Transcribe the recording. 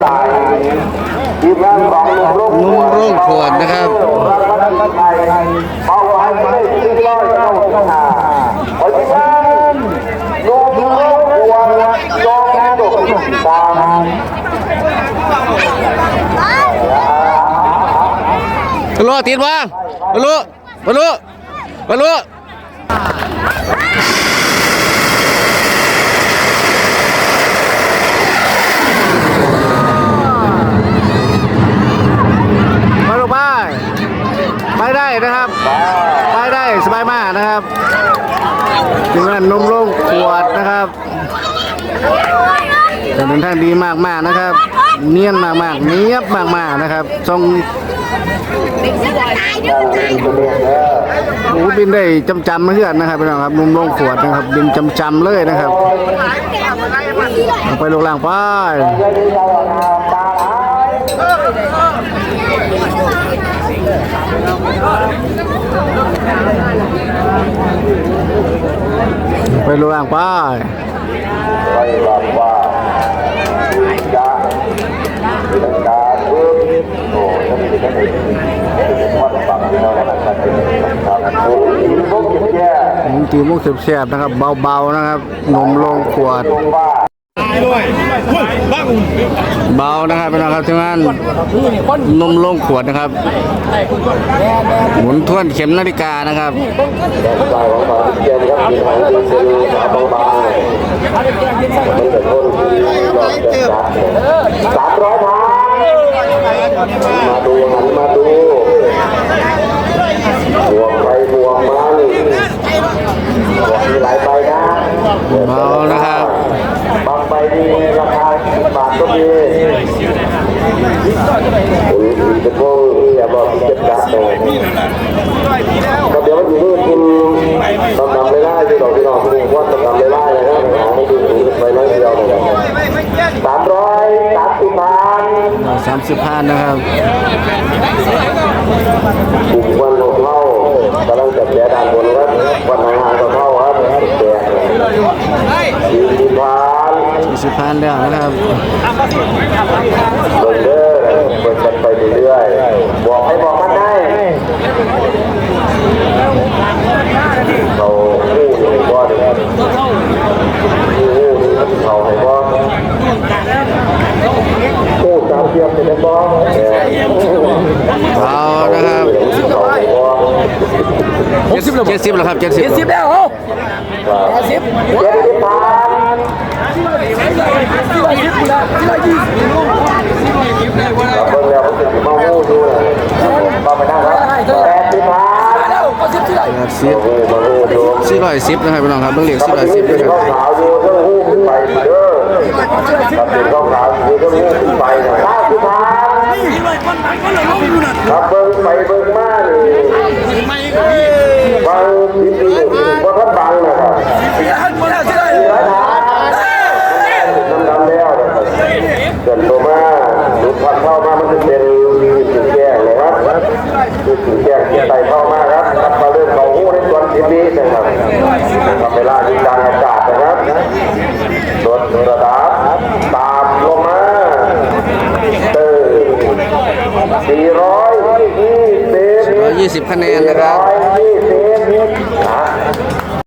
ทีมงานของลุงนุ่มร่งขวดนะครับเอาไว้ให้ที่ร้อยเก้าหาเอาที่บ้านลุงร่งขวดจองงานดอกตามบอลลูติดวางบอลลูบอลลูบอลลูมาลูกไปไปได้นะครับ ไปได้ สบายมากนะครับถึงนั้นนุ่งขวดนะครับแต่เดินทางดีมากๆนะครับ เนียนมากๆเนียบมากๆนะครับทรงโอ้บินได้จำจำๆมาเพื่อนนะครับพี่น้องครับนุ่มลงขวดนะครับ บินจำจำๆเลยนะครับไปลงล่างไป ไปลงล่างไปไปบอกว่าจะเป็นการพูดโอ้ยไม่ได้วัดฝั่งเราแล้วนะครับครับโอ้ยพวกแก่ผมตีมุกแสบๆนะครับ เบาๆนะครับนมลงขวดตรงว่า เบานะครับพี่น้องครับทีมงานนมลงขวดนะครับ หมุนท่วนเข็มนาฬิกานะครับสามร้องเราดูม มีราคา10บาทก็มีอุ้ยจะโก้อย่าบอกที่จะจัดเลยก็เดี๋ยวมันอยู่นี่กินตำนำไม่ได้ที่ดอกที่ดอกที่ว่าตำนำไม่ได้เลยนะหาไม่ดูไปน้อยเดียวเลยสามร้อยสามสิบพันสามสิบพันนะครับ กลุ่มวันลงเข้ากำลังจัดแจกด้านบนครับวันไหนหางก็เข้าครับแจกสี่สิบพัน สี่สิบพันแล้วนะครับลงเด้อเปิดกันไปเรื่อยๆบอกให้บอกมันได้เขาคู่หนึ่งก้อนคู่เขาให้ก้อนคู่สามเทียมเป็นก้อนเบานะครับเขาให้ก้อนเจ็ดสิบเจ็ดสิบแล้วครับเจ็ดสิบสิบแล้วโอ้สิบเจ็ดสิบ สิบสิบร้อยสิบนะครับพี่น้องครับ้องเหลียกสิบร้อยสิบด้วยครับครับเบิ้งไปเบิ้งมาเลย ระดับตามลงมาเออสี่ร้อยยี่สิบคะแนนนะครับ